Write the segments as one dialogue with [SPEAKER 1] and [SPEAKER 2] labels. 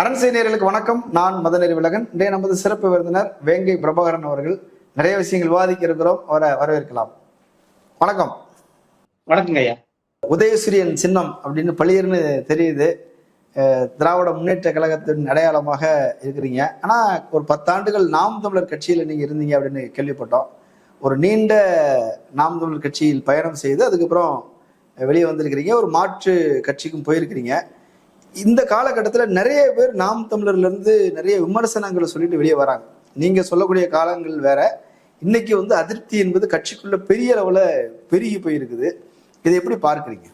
[SPEAKER 1] அரண்சேனியர்களுக்கு வணக்கம். நான் மதநெறி விலகன் இன்றைய நமது சிறப்பு விருந்தினர் வேங்கை பிரபாகரன் அவர்கள் நிறைய விஷயங்கள் விவாதிக்க இருக்கிறோம். அவரை வரவேற்கலாம். வணக்கம்.
[SPEAKER 2] வணக்கங்க ஐயா.
[SPEAKER 1] உதயசூரியன் சின்னம் அப்படின்னு பளிர்னு தெரியுது. திராவிட முன்னேற்ற கழகத்தின் அடையாளமாக இருக்கிறீங்க. ஆனா ஒரு பத்தாண்டுகள் நாம் தமிழர் கட்சியில் நீங்க இருந்தீங்க அப்படின்னு கேள்விப்பட்டோம். ஒரு நீண்ட நாம் தமிழர் கட்சியில் பயணம் செய்து அதுக்கப்புறம் வெளியே வந்திருக்கிறீங்க. ஒரு மாற்று கட்சிக்கும் போயிருக்கிறீங்க. இந்த காலகட்டத்தில் நிறைய பேர் நாம் தமிழர்லேருந்து நிறைய விமர்சனங்களை சொல்லிட்டு வெளியே வராங்க. நீங்கள் சொல்லக்கூடிய காலங்கள் வேற. இன்னைக்கு வந்து அதிருப்தி என்பது கட்சிக்குள்ள பெரிய அளவில் பெருகி போயிருக்குது. இதை எப்படி பார்க்குறீங்க?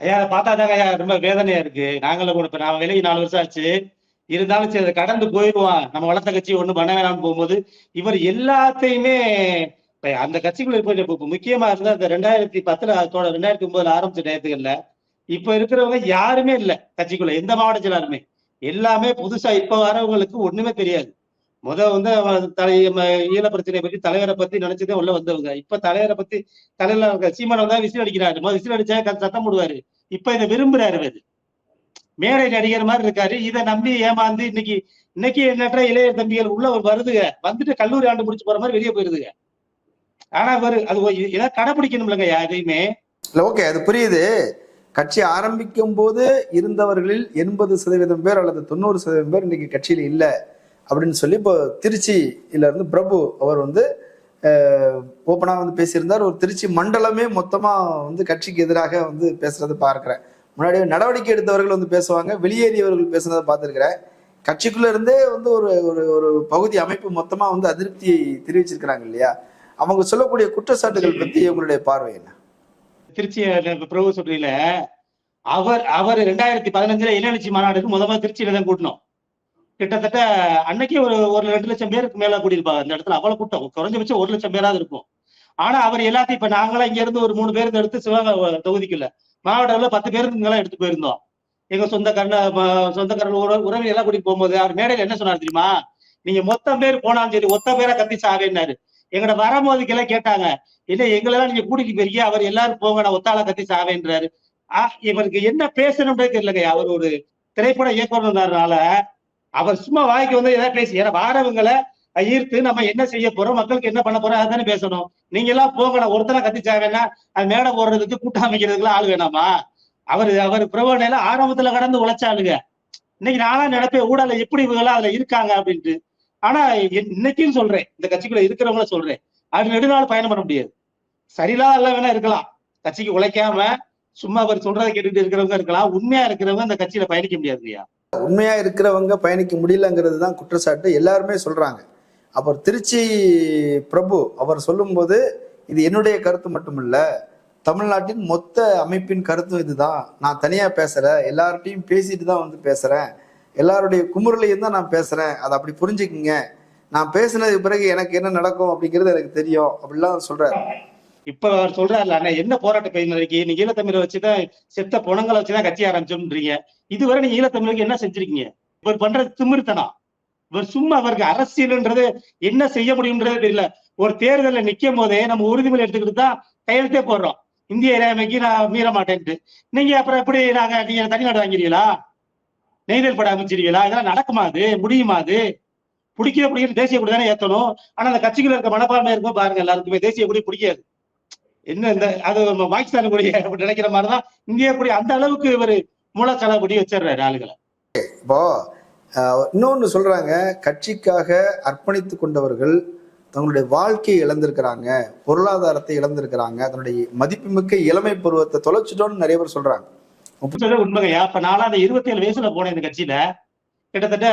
[SPEAKER 2] ஐயா பார்த்தாதாங்க ஐயா ரொம்ப வேதனையா இருக்கு. நாங்களும் கூட இப்போ நான் விலகி நாலு வருஷம் ஆச்சு. இருந்தாலும் சரி அதை கடந்து போயிடுவான் நம்ம வளர்த்த கட்சி ஒன்றும் பண்ண வேணாம்னு போகும்போது இவர் எல்லாத்தையுமே இப்போ அந்த கட்சிக்குள்ள இப்ப இப்ப முக்கியமா இருந்தால் அந்த ரெண்டாயிரத்தி பத்துல அதோட ரெண்டாயிரத்தி ஒன்பதுல ஆரம்பிச்ச டயத்துகள்ல இப்ப இருக்கிறவங்க யாருமே இல்ல கட்சிக்குள்ள எந்த மாவட்ட செயலாளருமே எல்லாமே புதுசா இப்ப வரவங்களுக்கு ஒண்ணுமே தெரியாது. முத வந்து அவன் தலை ஈழ பிரச்சனையை பத்தி தலைவரை பத்தி நினைச்சதே உள்ள வந்தவங்க. இப்ப தலைவரை பத்தி தலையில சீமான வந்தா விசில் அடிக்கிறாரு. முதல் விசில் அடிச்சா சத்தம் போடுவாரு. இப்ப இதை விரும்புறாரு அது மேடை நடிகர் மாதிரி இருக்காரு. இதை நம்பி ஏமாந்து இன்னைக்கு இன்னைக்கு எண்ணற்ற இளைய தம்பிகள் உள்ள வருதுங்க. வந்துட்டு கல்லூரி ஆண்டு முடிச்சு போற மாதிரி வெளியே போயிருதுங்க. ஆனா வரு அது இதை கடைபிடிக்கணும்லங்க எதையுமே
[SPEAKER 1] ஓகே அது புரியுது. கட்சி ஆரம்பிக்கும் போது இருந்தவர்களில் எண்பது சதவீதம் பேர் அல்லது தொண்ணூறு சதவீதம் பேர் இன்னைக்கு கட்சியில் இல்லை அப்படின்னு சொல்லி இப்போ திருச்சியில இருந்து பிரபு அவர் வந்து ஓப்பனா வந்து பேசியிருந்தார். ஒரு திருச்சி மண்டலமே மொத்தமா வந்து கட்சிக்கு எதிராக வந்து பேசுறது பார்க்கிறேன். முன்னாடி நடவடிக்கை எடுத்தவர்கள் வந்து பேசுவாங்க வெளியேறியவர்கள் பேசுனதை பார்த்துருக்குறேன். கட்சிக்குள்ள இருந்தே வந்து ஒரு ஒரு ஒரு பகுதி அமைப்பு மொத்தமா வந்து அதிருப்தியை தெரிவிச்சிருக்கிறாங்க இல்லையா? அவங்க சொல்லக்கூடிய குற்றச்சாட்டுகள் பத்தி உங்களுடைய பார்வை என்ன?
[SPEAKER 2] திருச்சி பிரபு சொல்றீல அவர் அவர் ரெண்டாயிரத்தி பதினஞ்சுல இளநிச்சி மாநாடுக்கு முத முதல்ல திருச்சியில தான் கூட்டணும் கிட்டத்தட்ட அன்னைக்கே ஒரு ஒரு ரெண்டு லட்சம் பேருக்கு மேல கூட்டியிருப்பாங்க அந்த இடத்துல அவ்வளவு கூட்டம். குறைஞ்சபட்சம் ஒரு லட்சம் பேராது இருக்கும். ஆனா அவர் எல்லாத்தையும் இப்ப நாங்களாம் இங்க இருந்து ஒரு மூணு பேருந்து எடுத்து சிவகங்கை தொகுதிக்குள்ள மாவட்ட அளவுல பத்து பேருந்துங்கெல்லாம் எடுத்து போயிருந்தோம். எங்க சொந்த கண்ண சொந்தக்காரன் உற உறவு எல்லாம் கூட்டிட்டு போகும்போது அவர் மேடையில என்ன சொன்னார் தெரியுமா? நீங்க மொத்தம் பேர் போனாலும் சரி ஒத்த பேரா கத்தி சாவேன்னாரு எங்கட வரும்போதுக்கெல்லாம் கேட்டாங்க. இல்ல எங்களெல்லாம் நீங்க கூட்டிட்டு போயிருக்கீங்க. அவர் எல்லாரும் போங்க நான் ஒத்தாள கத்தி சாவேன்றாரு. ஆஹ் இவருக்கு என்ன பேசணும்னே தெரியலங்க. அவர் ஒரு திரைப்பட இயக்குனர்னால அவர் சும்மா வாய்க்கு வந்து ஏதாவது பேசி ஏன்னா வாரவங்களை ஈர்த்து நம்ம என்ன செய்ய போறோம் மக்களுக்கு என்ன பண்ண போறோம் அதானே பேசணும். நீங்க எல்லாம் போங்க நான் ஒருத்தனை கத்தி சாவேன்னா அது மேடை போடுறதுக்கு கூட்டம் அமைக்கிறதுக்குலாம் ஆள் வேணாமா? அவர் அவர் பிரபனையில ஆரம்பத்துல கடந்து உழைச்சாளுங்க இன்னைக்கு நானா நினைப்பேன் ஊடல எப்படி இவங்களாம் அதுல இருக்காங்க அப்படின்ட்டு. ஆனா என்- இன்னைக்கும் சொல்றேன். இந்த கட்சிக்குள்ள இருக்கிறவங்கள சொல்றேன். அது நெடுநாள் பயணம் பண்ண முடியாது. சரியில்லாத எல்லாம் வேணா இருக்கலாம். கட்சிக்கு உழைக்காம சும்மா அவர் சொல்றதை கேட்டுட்டு இருக்கிறவங்க இருக்கலாம். உண்மையா இருக்கிறவங்க அந்த கட்சியில பயணிக்க முடியாது இல்லையா?
[SPEAKER 1] உண்மையா இருக்கிறவங்க பயணிக்க முடியலங்கிறது தான் குற்றச்சாட்டு. எல்லாருமே சொல்றாங்க. அப்புறம் திருச்சி பிரபு அவர் சொல்லும்போது இது என்னுடைய கருத்து மட்டுமல்ல தமிழ்நாட்டின் மொத்த அமைப்பின் கருத்தும் இதுதான். நான் தனியா பேசுறேன் எல்லார்ட்டையும் பேசிட்டு தான் வந்து பேசுறேன். எல்லாருடைய குமுறலையும் தான் நான் பேசுறேன். அதை அப்படி புரிஞ்சுக்கிங்க. நான் பேசினதுக்கு பிறகு எனக்கு என்ன நடக்கும் அப்படிங்கிறது எனக்கு தெரியும். அப்படிலாம் சொல்றாரு.
[SPEAKER 2] இப்ப அவர் சொல்றாருல அண்ணா என்ன போராட்ட பயிர்க்கு நீங்க ஈழத்தமிழை வச்சுதான் செத்த புணங்களை வச்சுதான் கட்சி ஆரம்பிச்சோம்ன்றீங்க இதுவரை நீங்க ஈழத்தமிழுக்கு என்ன செஞ்சிருக்கீங்க? இவர் பண்றது திமிர்த்தனா? இவர் சும்மா அவருக்கு அரசியல்ன்றது என்ன செய்ய முடியும்ன்றது தெரியல. ஒரு தேர்தலில் நிக்கும் போதே நம்ம உறுதிமொழி எடுத்துக்கிட்டு தான் கையெழுத்தே போடுறோம். இந்திய இறையாமைக்கு நான் மீற மாட்டேன்ட்டு நீங்க அப்புறம் எப்படி நாங்க நீங்க தனிநாடு வாங்கிறீங்களா நெய்தல் பட அமைச்சிருக்கீங்களா? இதெல்லாம் நடக்குமா அது? முடியுமா அது? பிடிக்கிற பிடிக்கிற தேசிய கொடி தானே ஏத்தணும். ஆனா அந்த கட்சிக்குள்ள இருக்க மனப்பான்மை இருக்கும் பாருங்க எல்லாருக்குமே. தேசிய கொடி பிடிக்காது. என்ன இந்த அது நம்ம பாகிஸ்தான் கொடி நினைக்கிற மாதிரிதான் இந்தியா கொடி அந்த அளவுக்கு இவர் மூலச்சலா கொடி வச்சிடுறாரு ஆளுகளை.
[SPEAKER 1] இப்போ ஆஹ், இன்னொன்னு சொல்றாங்க. கட்சிக்காக அர்ப்பணித்து கொண்டவர்கள் தங்களுடைய வாழ்க்கையை இழந்திருக்கிறாங்க. பொருளாதாரத்தை இழந்திருக்கிறாங்க. தன்னுடைய மதிப்புமிக்க இளமை பருவத்தை தொலைச்சிட்டோம்னு நிறைய பேர் சொல்றாங்க.
[SPEAKER 2] உண்மையா? இப்ப நானும் அந்த இருபத்தி ஏழு வயசுல போனேன் இந்த கட்சியில. கிட்டத்தட்ட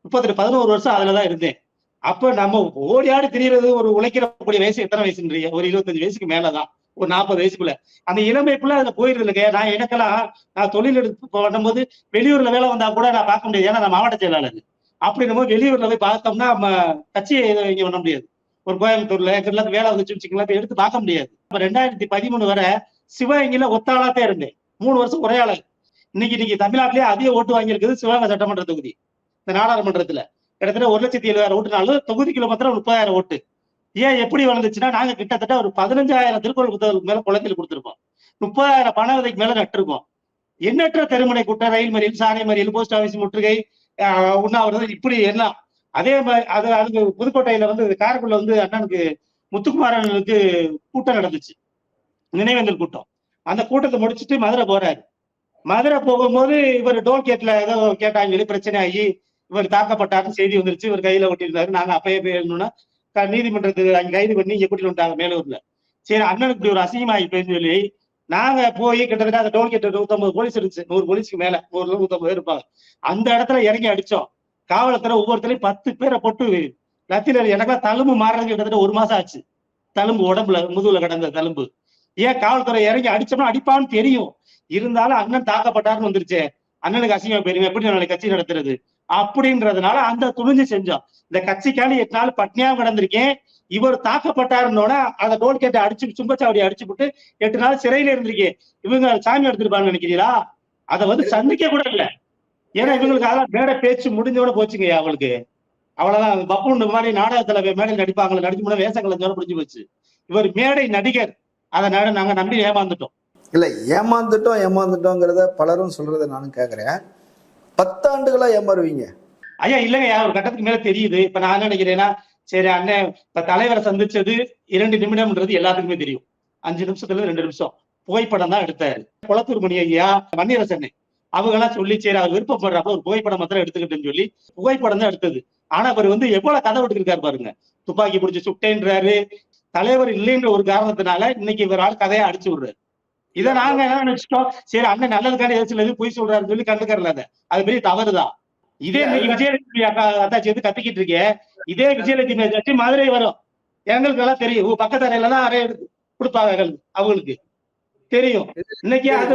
[SPEAKER 2] முப்பத்தி பதினோரு வருஷம் அதுலதான் இருந்தேன். அப்ப நம்ம ஓடி ஆடி திரியறது ஒரு உழைக்கிறக்கூடிய வயசு எத்தனை வயசுன்றீங்க? ஒரு இருபத்தஞ்சு வயசுக்கு மேலதான். ஒரு நாற்பது வயசுக்குள்ள. அந்த இளமைக்குள்ள அதுல போயிருது இல்லைங்க நான் எனக்கெல்லாம் நான் தொழில் எடுத்து பண்ணும்போது வெளியூர்ல வேலை வந்தா கூட நான் பார்க்க முடியாது. ஏன்னா நான் மாவட்ட செயலாளர். அப்படின்னும் போது வெளியூர்ல போய் பார்த்தோம்னா நம்ம கட்சியை இங்க பண்ண முடியாது. ஒரு கோயம்புத்தூர்ல எல்லாம் வேலை வந்துச்சு வச்சுக்கலாம் எடுத்து பார்க்க முடியாது. இப்ப ரெண்டாயிரத்தி பதிமூணு வரை சிவகங்கையில ஒத்தாளாத்தே இருந்தேன். மூணு வருஷம் ஒரே ஆளு. இன்னைக்கு இன்னைக்கு தமிழ்நாட்டிலேயே அதிக ஓட்டு வாங்கியிருக்குது சிவகங்கை சட்டமன்ற தொகுதி. இந்த நாடாளுமன்றத்துல. கிட்டத்தட்ட ஒரு லட்சத்தி எழுபதாயிரம் ஓட்டுனாலும் தொகுதிக்குள்ள மாத்திரம் முப்பதாயிரம் ஓட்டு. ஏன் எப்படி வளர்ந்துச்சுன்னா நாங்க கிட்டத்தட்ட ஒரு பதினஞ்சாயிரம் திருக்குறள் புத்தகத்துக்கு மேல குளத்தில் கொடுத்திருக்கோம். முப்பதாயிரம் பண விதைக்கு மேல நட்டிருக்கோம். எண்ணற்ற தெருமுனை கூட்டம் ரயில் மறியல் சாலை மறியல் போஸ்ட் ஆபீஸ் முற்றுகை உண்ணாவிரதம் இப்படி எல்லாம். அதே மாதிரி அது அதுக்கு புதுக்கோட்டையில வந்து காரைக்குடில வந்து அண்ணனுக்கு முத்துக்குமாரனுக்கு கூட்டம் நடந்துச்சு. நினைவேந்தல் கூட்டம். அந்த கூட்டத்தை முடிச்சுட்டு மதுரை போறாரு. மதுரை போகும்போது இவர் டோல் கேட்ல ஏதோ கேட்டாங்க சொல்லி பிரச்சனை ஆகி இவர் தாக்கப்பட்டாருன்னு செய்தி வந்துருச்சு இவர் கையில ஒட்டியிருந்தாரு. நாங்க அப்பயே போயிருந்தோம்னா நீதிமன்றத்துக்கு அங்க கைது பண்ணி இங்க கூட்டிட்டு வந்துட்டாங்க மேலூர்ல. சரி அண்ணனுக்கு இப்படி ஒரு அசிங்கமாகி போயின்னு சொல்லி நாங்க போய் கிட்டத்தட்ட அந்த டோல் கேட் நூத்தம்பது போலீஸ் இருந்துச்சு. நூறு போலீஸ்க்கு மேல நூறு நூத்தம்பது பேர் இருப்பாங்க. அந்த இடத்துல இறங்கி அடிச்சோம். காவலத்துல ஒவ்வொருத்தரையும் பத்து பேரை போட்டு லத்தில எனக்கெல்லாம் தழும்பு மாறுறதுக்கு கிட்டத்தட்ட ஒரு மாசம் ஆச்சு. தழும்பு உடம்புல முதுகுல கிடந்த தழும்பு. ஏன் காவல்துறை இறங்கி அடிச்சோம்னா அடிப்பான்னு தெரியும். இருந்தாலும் அண்ணன் தாக்கப்பட்டாருன்னு வந்துருச்சே. அண்ணனுக்கு அசிங்கம் பெருமை. எப்படி நாளைக்கு கட்சி நடத்துறது? அப்படின்றதுனால அந்த துணிஞ்சு செஞ்சோம். இந்த கட்சிக்காண்டி எட்டு நாள் பட்னியா கிடந்திருக்கேன். இவர் தாக்கப்பட்டாருன்னோட அதை டோல் கேட்டு அடிச்சு சும்பச்சாவடி அடிச்சு விட்டு எட்டு நாள் சிறையில இருந்திருக்கேன். இவங்க சாமி எடுத்திருப்பாங்க நினைக்கிறீங்களா? அதை வந்து சந்திக்க கூட இல்லை. ஏன்னா இவங்களுக்கு அதெல்லாம் மேடை பேச்சு முடிஞ்சோட போச்சுங்க அவங்களுக்கு. அவ்வளவுதான். பப்புன் மாதிரி நாடகத்துல மேடையில் நடிப்பாங்களே நடிச்சு முன்னாடி வேஷங்களை முடிஞ்சு போச்சு. இவர் மேடை நடிகர். அதை நட- நாங்க நம்பி ஏமாந்துட்டோம்.
[SPEAKER 1] இல்ல ஏமாந்துட்டோம் ஏமாந்துட்டோங்கிறத பலரும் சொல்றதை நானும் கேக்குறேன். பத்தாண்டுகளா ஏமாறுவீங்க.
[SPEAKER 2] ஐயா இல்லைங்க ஒரு கட்டத்துக்கு மேல தெரியுது. இப்ப நான் நினைக்கிறேன்னா சரி அண்ணன் இப்ப தலைவரை சந்திச்சது இரண்டு நிமிடம்ன்றது எல்லாத்துக்குமே தெரியும். அஞ்சு நிமிஷத்துல ரெண்டு நிமிஷம். புகைப்படம் தான் எடுத்தாரு. குளத்தூர் மணி ஐயா மன்னியரசன் அவங்க எல்லாம் சொல்லி சரி அவர் விருப்பப்படுறப்ப ஒரு புகைப்படம் மாத்திரம் எடுத்துக்கிட்டேன்னு சொல்லி புகைப்படம் தான் எடுத்தது. ஆனா அவர் வந்து எவ்வளவு கதை விட்டுருக்காரு பாருங்க. துப்பாக்கி பிடிச்சி சுட்டேன்றாரு. தலைவர் இல்லைன்ற ஒரு காரணத்தினால இன்னைக்கு இவர் ஆள் கதையை அடிச்சு விடுறாரு. இதை நாங்க என்ன நினைச்சிட்டோம்? சரி அண்ணன் நல்லதுக்கான எதிர்த்து எது பொய் சொல்றாருன்னு சொல்லி கண்டுக்கறல அதை. அது பெரிய தவறுதான். இதே இன்னைக்கு விஜயலட்சுமி அக்கா அத்தாச்சி வந்து கத்திக்கிட்டு இருக்கேன் இதே விஜயலட்சுமி அத்தாச்சி மதுரை வரும். எங்களுக்கு எல்லாம் தெரியும். பக்கத்து அறையில தான் அறை எடுத்து கொடுப்பாங்க எங்களுக்கு, அவங்களுக்கு. தெரியும். இன்னைக்கு அது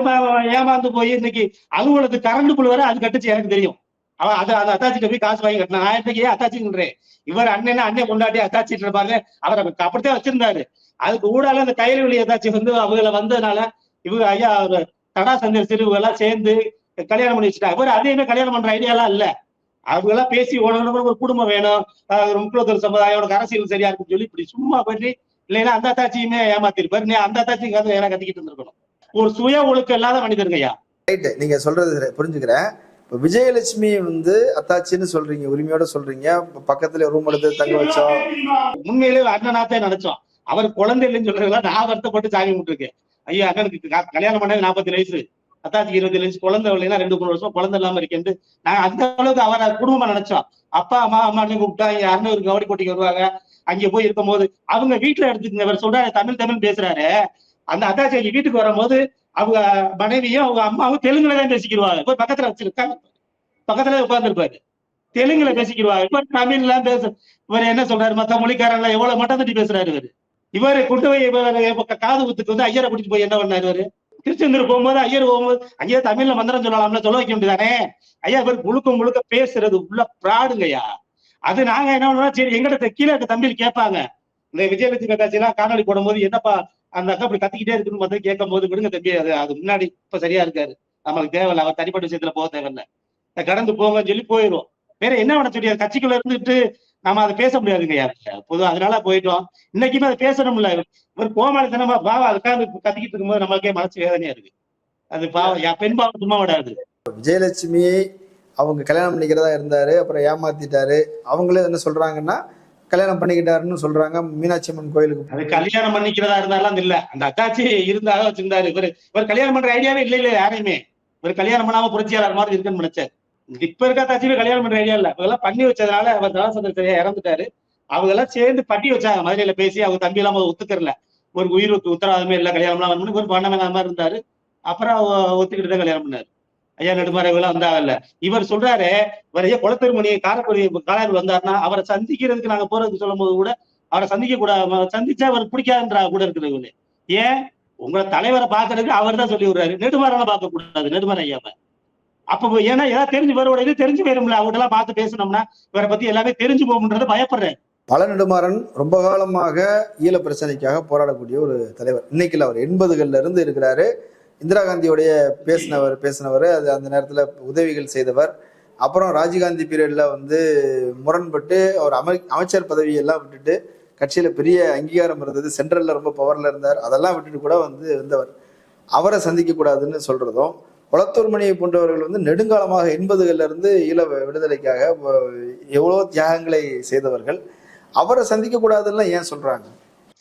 [SPEAKER 2] ஏமாந்து போய் இன்னைக்கு அலுவலகத்து கரண்ட் புல் வர அது கட்டுச்சு எனக்கு தெரியும். அவன் அதை அந்த அத்தாச்சிட்ட போய் காசு வாங்கி கட்டினா நான் இன்னைக்கு ஏன் அத்தாச்சின்றேன் இவர் அண்ணன் அண்ணன் கொண்டாட்டி அத்தாச்சிட்டு பாருங்க அவர் அப்படித்தான் வச்சிருந்தாரு. அதுக்கு ஊடால அந்த கையொலி அத்தாச்சி வந்து அவங்கள வந்ததுனால இவங்க ஐயா அவர் தடா சந்தை சிறுவெல்லாம் எல்லாம் சேர்ந்து கல்யாணம் பண்ணி வச்சுட்டாங்க. இவர் அதையுமே கல்யாணம் பண்ற ஐடியா எல்லாம் இல்ல. அவங்க எல்லாம் பேசி உனக்கு ஒரு குடும்பம் வேணும். முக்கியத்துவ சமுதாயோட சமுதாயம் உனக்கு அரசியல் சரியா இருக்குன்னு சொல்லி இப்படி சும்மா பண்ணி இல்லைன்னா அந்த அத்தாச்சியுமே ஏமாத்திருப்பாரு நீ அந்த அத்தாச்சி கதை ஏன்னா கத்திக்கிட்டு இருந்திருக்கணும். ஒரு சுய ஒழுக்கம் இல்லாத மனிதருங்க ஐயா
[SPEAKER 1] ரைட் நீங்க சொல்றது புரிஞ்சுக்கிறேன். இப்போ விஜயலட்சுமி வந்து அத்தாச்சின்னு சொல்றீங்க உரிமையோட சொல்றீங்க. பக்கத்துல ரூம் எடுத்து தங்க வச்சோம்.
[SPEAKER 2] உண்மையிலே அண்ணனாத்தே நினைச்சோம் அவர் குழந்தை இல்லைன்னு சொல்றதெல்லாம் நான் வருத்தப்பட்டு சாமி கும்பிட்டுருக்கேன். ஐயா அண்ணனுக்கு கல்யாணம் பண்ணது நாற்பத்தி வயசு. அத்தாச்சிக்கு இருபத்தி வயசு. குழந்தை இல்லைன்னா ரெண்டு மூணு வருஷம் குழந்தை இல்லாம இருக்கேன் நாங்க அந்த அளவுக்கு அவரை குடும்பமா நினைச்சோம். அப்பா அம்மா அம்மான்னு கூப்பிட்டா இங்க அண்ணன் ஒரு கபடி போட்டிக்கு வருவாங்க. அங்க போய் இருக்கும்போது அவங்க வீட்டுல எடுத்துக்கங்க. இவர் சொல்றாரு தமிழ் தமிழ் பேசுறாரு. அந்த அத்தாச்சி வீட்டுக்கு வரும்போது அவங்க மனைவியும் அவங்க அம்மாவும் தெலுங்குல தான் பேசிக்கிடுவாங்க. போய் பக்கத்துல வச்சிருக்காங்க. பக்கத்துல உட்கார்ந்துருப்பாரு. தெலுங்குல பேசிக்கிடுவாங்க. இப்ப தமிழ்ல பேச இவர் என்ன சொல்றாரு? மத்த மொழிக்காரன்ல எவ்வளவு மட்டம் தட்டி பேசுறாரு இவரு? இவரு கொண்டு போய் இவரு காது குத்துக்கு வந்து ஐயரை கூட்டிட்டு போய் என்ன பண்ணாரு இவரு? திருச்செந்தூர் போகும்போது ஐயர் போகும்போது ஐயா தமிழ்ல மந்திரம் சொல்லலாம்ல சொல்ல வைக்க முடியாதானே ஐயா இவர் முழுக்க முழுக்க பேசுறது உள்ள பிராடுங்கய்யா. அது நாங்க என்ன பண்ணுவோம் சரி எங்கிட்ட கீழே இருக்க தம்பியில் கேட்பாங்க. இந்த விஜயலட்சுமி காட்சி எல்லாம் காணொலி போடும்போது என்னப்பா அந்த அக்கா அப்படி கத்திக்கிட்டே இருக்குன்னு பார்த்தா கேட்கும் போது விடுங்க தம்பி அது அது முன்னாடி இப்ப சரியா இருக்காரு. நம்மளுக்கு தேவையில்ல அவர் தனிப்பட்ட விஷயத்துல போக தேவையில்ல. கடந்து போங்கன்னு சொல்லி போயிடும் வேற என்ன பண்ண சொல்லியாரு கட்சிக்குள்ள இருந்துட்டு நாம அதை பேச முடியாதுங்க யார்? பொதுவாக அதனால போயிட்டோம். இன்னைக்குமே அதை பேசணும்ல. ஒரு கோமாளித்தனமா பாவா அதுக்காக கத்திக்கிட்டு இருக்கும்போது நம்மளுக்கே மனசு வேதனையா இருக்கு. அது பாவம் பெண் பாவம் சும்மா விடாது.
[SPEAKER 1] விஜயலட்சுமி அவங்க கல்யாணம் பண்ணிக்கிறதா இருந்தாரு அப்புறம் ஏமாத்திட்டாரு. அவங்களே என்ன சொல்றாங்கன்னா கல்யாணம் பண்ணிக்கிட்டாருன்னு சொல்றாங்க மீனாட்சி அம்மன் கோயிலுக்கு.
[SPEAKER 2] அது கல்யாணம் பண்ணிக்கிறதா இருந்தாலும் இல்ல. அந்த அத்தாச்சி இருந்தாலும் வச்சிருந்தாரு. இவர் இவர் கல்யாணம் பண்ற ஐடியாவே இல்ல இல்ல யாரையுமே. இவர் கல்யாணம் பண்ணாம புரட்சியாளர் மாதிரி இருக்குன்னு நினைச்சேன் இப்ப இருக்க அத்தாச்சியுமே கல்யாணம் பண்ற ஐடியா இல்ல. இவங்கெல்லாம் பண்ணி வச்சதுனால அவர் தலாசந்திர சரியா இறந்துட்டாரு. அவங்க எல்லாம் சேர்ந்து பட்டி வச்சாங்க. மதுரையில பேசி அவங்க தம்பி எல்லாம் ஒத்துக்கறல. ஒரு உயிர் உத்தரவாதமே இல்ல. கல்யாணம் எல்லாம் வரணும்னு ஒரு பண்ண மாதிரி இருந்தாரு. அப்புறம் அவ- ஒத்துக்கிட்டு தான் கல்யாணம் பண்ணாரு. ஐயா நெடுமாறவெல்லாம் வந்தாங்கல்ல. இவர் சொல்றாரு இவர் ஐயா குளத்தூர்மணி காரக்குடி காலாவில் வந்தாருன்னா அவரை சந்திக்கிறதுக்கு நாங்க போறதுக்கு சொல்லும் போது கூட அவரை சந்திக்க கூடாது சந்திச்சா அவர் பிடிக்காதுன்றா கூட இருக்கிறவங்க ஏன்? உங்களை தலைவரை பாக்குறதுக்கு அவர் தான் சொல்லி விடுறாரு. நெடுமாறனை பார்க்க கூடாது நெடுமாற ஐயாவை. அப்ப ஏன்னா ஏதாவது தெரிஞ்சு வருவோட இது தெரிஞ்சு போயிரும்ல அவங்க எல்லாம் பார்த்து பேசணும்னா இவரை பத்தி எல்லாமே தெரிஞ்சு போகும்ன்றத பயப்படுறேன்.
[SPEAKER 1] பல நெடுமாறன் ரொம்ப காலமாக ஈழ பிரச்சனைக்காக போராடக்கூடிய ஒரு தலைவர். இன்னைக்கு அவர் எண்பதுகள்ல இருந்து இருக்கிறாரு. இந்திரா காந்தியோடைய பேசினவர் பேசினவர் அது அந்த நேரத்தில் உதவிகள் செய்தவர். அப்புறம் ராஜீவ்காந்தி பீரியடில் வந்து முரண்பட்டு அவர் அமை அமைச்சர் பதவியெல்லாம் விட்டுட்டு கட்சியில் பெரிய அங்கீகாரம் இருந்தது. சென்ட்ரலில் ரொம்ப பவரில் இருந்தார். அதெல்லாம் விட்டுட்டு கூட வந்து வந்தவர். அவரை சந்திக்கக்கூடாதுன்னு சொல்கிறதும் சொல்றதும் குளத்தூர் மணியை போன்றவர்கள் வந்து நெடுங்காலமாக எண்பதுகளிலிருந்து ஈழ விடுதலைக்காக எவ்வளோ தியாகங்களை செய்தவர்கள். அவரை சந்திக்கக்கூடாதுன்னு ஏன் சொல்கிறாங்க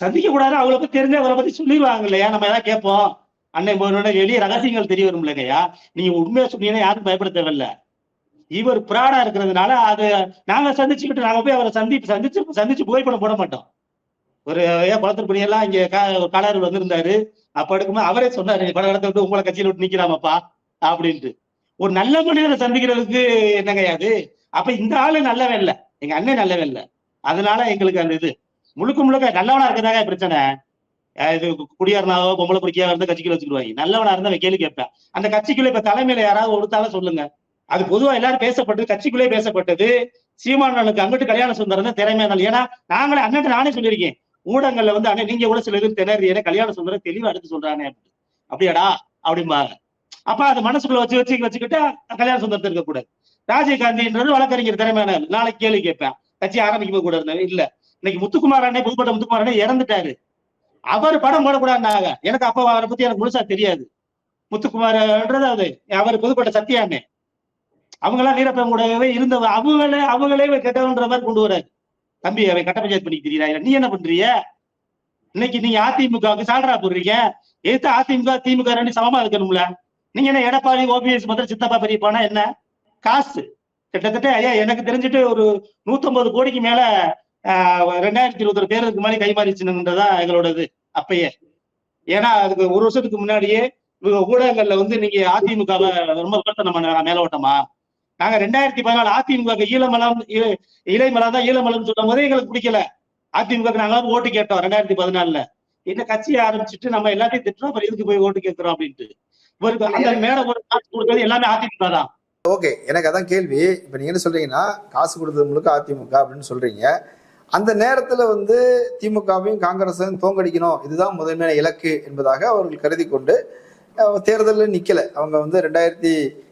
[SPEAKER 2] சந்திக்க கூடாது. அவளை பத்தி தெரிஞ்சு அவரை பத்தி சொல்லிடுவாங்க இல்லையா? நம்ம எதாவது கேட்போம்? அன்னை போனோட எளிய ரகசியங்கள் தெரிய வரும் இல்லைங்கய்யா நீங்க உண்மையா சொன்னீங்கன்னா யாரும் பயப்பட தேவையில்ல. இவர் பிராடா இருக்கிறதுனால அது நாங்க சந்திச்சுக்கிட்டு நாங்க போய் அவரை சந்தி சந்திச்சு சந்திச்சு புகைப்படம் போட மாட்டோம். ஒரு ஏன் குளத்தூர் எல்லாம் இங்க காலாறு வந்திருந்தாரு. அப்ப எடுக்கும்போது அவரே சொன்னாரு படம் இடத்த விட்டு உங்களை கட்சியில விட்டு நிக்கிறாமப்பா அப்படின்ட்டு. ஒரு நல்ல மனிதரை சந்திக்கிறதுக்கு என்னங்கய்யா அது? அப்ப இந்த ஆளு நல்லவன் இல்லை. எங்க அண்ணன் நல்லவன் இல்லை. அதனால எங்களுக்கு அந்த இது முழுக்க முழுக்க நல்லவனா இருக்கிறதாக பிரச்சனை. இது குடியாரனாவோ பொம்பளை பொறுக்கியா இருந்தா கட்சிக்குள்ள வச்சுக்கிடுவாங்க. நல்லவனா இருந்தா அவன் கேள்வி கேட்பேன். அந்த கட்சிக்குள்ள இப்ப தலைமையில யாராவது ஒருத்தாலும் சொல்லுங்க. அது பொதுவா எல்லாரும் பேசப்பட்டது கட்சிக்குள்ளே பேசப்பட்டது. சீமானனுக்கு அங்கிட்டு கல்யாண சுந்தரம் தான் திறமையான ஏன்னா நாங்களே அண்ணன் நானே சொல்லியிருக்கேன். ஊடகங்கள்ல வந்து அண்ணன் நீங்க கூட சில இது திணறி கல்யாண சுந்தரம் தெளிவா எடுத்து சொல்றானே அப்படின்னு. அப்படியாடா? அப்படிம்பாங்க. அப்ப அது மனசுக்குள்ள வச்சு வச்சு வச்சுக்கிட்டு கல்யாண சுந்தரத்தை இருக்கக்கூடாது ராஜீவ்காந்தின்றது வழக்கறிஞர் திறமையான நாளைக்கு கேள்வி கேட்பேன். கட்சி ஆரம்பிக்கும் கூட இருந்தேன் இல்ல. இன்னைக்கு முத்துக்குமார் அண்ணே புதுப்பட்ட முத்துக்குமார் அண்ணே இறந்துட்டாரு. அவர் படம் போடக்கூடாதுனாங்க எனக்கு அப்ப அவரை பத்தி எனக்கு முழுசா தெரியாது. முத்துக்குமார்ன்றது அது. அவர் புதுக்கோட்டை சத்யா அவங்களாம் அவங்க எல்லாம் கூடவே இருந்தவ அவங்களே அவங்களே கெட்டவன்ற மாதிரி கொண்டு வராது தம்பி அவன் கட்ட பஞ்சாயத்து பண்ணி நீ என்ன பண்றிய இன்னைக்கு நீங்க அதிமுகவுக்கு சால்ரா போடுறீங்க. எதிர்த்து அதிமுக திமுக ரெண்டு சமமா இருக்கணும்ல? நீங்க என்ன எடப்பாடி ஓபிஎஸ் மதுரை சித்தப்பா பெரிய போனா என்ன? காசு. கிட்டத்தட்ட ஐயா எனக்கு தெரிஞ்சுட்டு ஒரு நூத்தம்பது கோடிக்கு மேல ரெண்டாயிரத்தி இருபது தேர்தலுக்கு முன்னாடி கைமாறிச்சுன்றதா எங்களோடது அப்பயே. ஏன்னா அதுக்கு ஒரு வருஷத்துக்கு முன்னாடியே இவங்க ஊடகங்கள்ல வந்து நீங்க அதிமுகவை ரொம்ப விமர்சனம் பண்ண மேலோட்டமா? நாங்க ரெண்டாயிரத்தி பதினாலு அதிமுக ஈழமலம் இ- தான் ஈழமலம் சொல்லும் போதே எங்களுக்கு பிடிக்கல. அதிமுக நாங்க ஓட்டு கேட்டோம் ரெண்டாயிரத்தி பதினாலுல. என்ன கட்சியை ஆரம்பிச்சுட்டு நம்ம எல்லாத்தையும் திட்டுறோம் அப்புறம் இதுக்கு போய் ஓட்டு கேட்கிறோம் அப்படின்ட்டு. இவருக்கு அந்த மேல ஒரு காசு கொடுத்தது எல்லாமே அதிமுக தான்.
[SPEAKER 1] ஓகே எனக்கு அதான் கேள்வி. இப்போ நீங்க என்ன சொல்றீங்கன்னா காசு கொடுத்தது முழுக்க அதிமுக அப்படின்னு சொல்றீங்க. அந்த நேரத்துல வந்து திமுகவையும் காங்கிரஸையும் தோங்கடிக்கணும். இதுதான் முதன்மையான இலக்கு என்பதாக அவர்கள் கருதி கொண்டு தேர்தலில் நிக்கல. அவங்க வந்து ரெண்டாயிரத்தி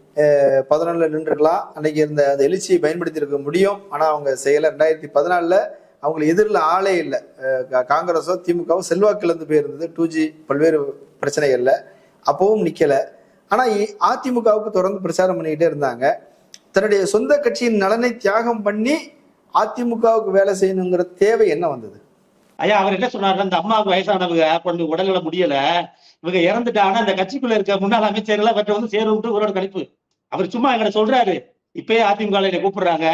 [SPEAKER 1] பதினொன்றில் நின்றுக்கலாம் அன்னைக்கு இருந்த அந்த எழுச்சியை பயன்படுத்தி இருக்க முடியும். ஆனா அவங்க செய்யல. ரெண்டாயிரத்தி பதினாலுல அவங்களுக்கு எதிரில் ஆளே இல்லை. காங்கிரஸோ திமுகவோ செல்வாக்கு போயிருந்தது. டூ ஜி பல்வேறு பிரச்சனைகள்ல. அப்பவும் நிக்கல. ஆனா இ- அதிமுகவுக்கு தொடர்ந்து பிரச்சாரம் பண்ணிக்கிட்டே இருந்தாங்க. தன்னுடைய சொந்த கட்சியின் நலனை தியாகம் பண்ணி அதிமுகவுக்கு வேலை செய்யணுங்கிற தேவை என்ன வந்தது?
[SPEAKER 2] ஐயா அவர் என்ன சொன்னாரு அந்த அம்மாவுக்கு வயசானவங்க கொஞ்சம் உடல்நல முடியல. இவங்க இறந்துட்டாங்கன்னா அந்த கட்சிக்குள்ள இருக்க முன்னாள் அமைச்சர்கள் அவற்றை வந்து சேரும்ட்டு இவரோட கணிப்பு. அவர் சும்மா எங்கிட்ட சொல்றாரு இப்பயே அதிமுக என்னை கூப்பிடுறாங்க.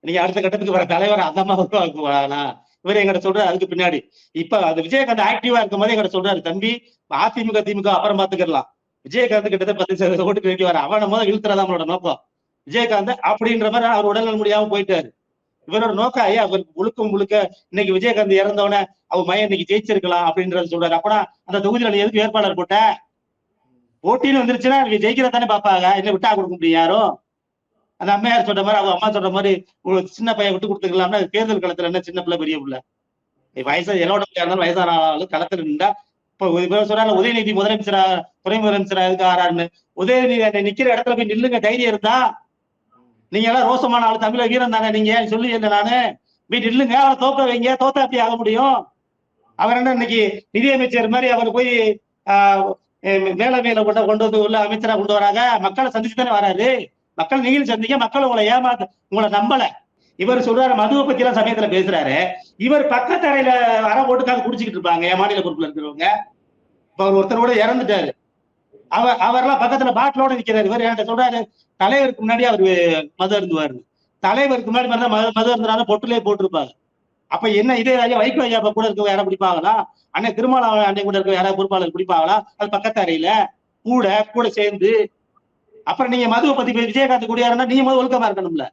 [SPEAKER 2] நீங்க அடுத்த கட்டத்துக்கு வர தலைவர் அந்த அம்மா உருவாக்குவானா இவர் எங்கிட்ட சொல்றாரு அதுக்கு பின்னாடி. இப்ப அது விஜயகாந்த் ஆக்டிவா இருக்கும் போதே எங்கிட்ட சொல்றாரு தம்பி அதிமுக திமுக அப்புறம் பாத்துக்கலாம் விஜயகாந்த் கிட்டத்தட்ட பத்து சதவீத ஓட்டு வேண்டி வர அவனை முதல் இழுத்துறதா நம்மளோட நோக்கம். விஜயகாந்த் அப்படின்ற மாதிரி அவர் உடல்நல முடியாம போயிட்டாரு. இவரோட நோக்கம் ஐயா அவருக்கு முழுக்க முழுக்க இன்னைக்கு விஜயகாந்த் இறந்தவன அவன் மையம் இன்னைக்கு ஜெயிச்சிருக்கலாம் அப்படின்றத சொல்றாரு. அப்பனா அந்த தொகுதியில நீ எதுக்கு வேட்பாளர் போட்ட? போட்டின்னு வந்துருச்சுன்னா நீங்க ஜெயிக்கிறத தானே பாப்பாங்க. என்ன விட்டா கொடுக்க முடியும் யாரும்? அந்த அம்மையார் சொல்ற மாதிரி அவங்க அம்மா சொல்ற மாதிரி ஒரு சின்ன பையன் விட்டு கொடுத்துக்கலாம்னா தேர்தல் களத்துல என்ன சின்ன பிள்ளை பெரிய பிள்ளை? நீ வயசு எல்லோட இருந்தாலும் வயசான ஆளு களத்துல நின்றா இப்ப சொல்றாங்க உதயநிதி முதலமைச்சரா துணை முதலமைச்சரா இருக்காரான்னு உதயநிதி அந்த நிக்கிற இடத்துல போய் நில்லுங்க தைரியம் இருந்தா நீங்க எல்லாம் ரோசமான ஆளு தமிழ வீரம் தானே நீங்க. சொல்லி இல்லை நானு. வீட்டு இல்லைங்க அவரை தோக்க வைங்க தோத்தா எப்படி ஆக முடியும். அவர் என்ன இன்னைக்கு நிதியமைச்சர் மாதிரி அவர் போய் ஆஹ், அஹ் கொண்டு கொண்டு வந்து உள்ள அமைச்சரா கொண்டு வராங்க. மக்களை சந்திச்சு தானே வராரு. மக்கள் நீங்களும் சந்திங்க மக்கள் உங்களை ஏமாத்த உங்களை நம்பல. இவர் சொல்றாரு மதுவை பத்தி எல்லாம் சமயத்துல பேசுறாரு. இவர் பக்கத்து அறையில வர ஓட்டுக்காக குடிச்சுக்கிட்டு இருப்பாங்க என் மாநில பொறுப்புல இருக்கிறவங்க. இப்ப அவர் ஒருத்தர் கூட இறந்துட்டாரு. அவர் அவர்லாம் பக்கத்துல பாட்டிலோட நிக்கிறாரு. இவர் என்கிட்ட சொல்றாரு தலைவருக்கு முன்னாடி அவர் மது அருந்துவாரு தலைவருக்கு முன்னாடி மாதிரி மது மது அருந்துறாங்க பொட்டுலே போட்டிருப்பாங்க அப்ப என்ன இதே ஐயா வைகோ ஐயா கூட இருக்க யாராவது பிடிப்பாங்களா? அண்ணன் திருமலா அண்ணன் கூட இருக்க யாராவது பொறுப்பாளர் பிடிப்பாங்களா? அது பக்கத்து அறையில கூட கூட சேர்ந்து. அப்புறம் நீங்க மதுவை பத்தி போய் விஜயகாந்த் குடியாருன்னா நீங்க மது ஒழுக்கமா இருக்கணும்ல.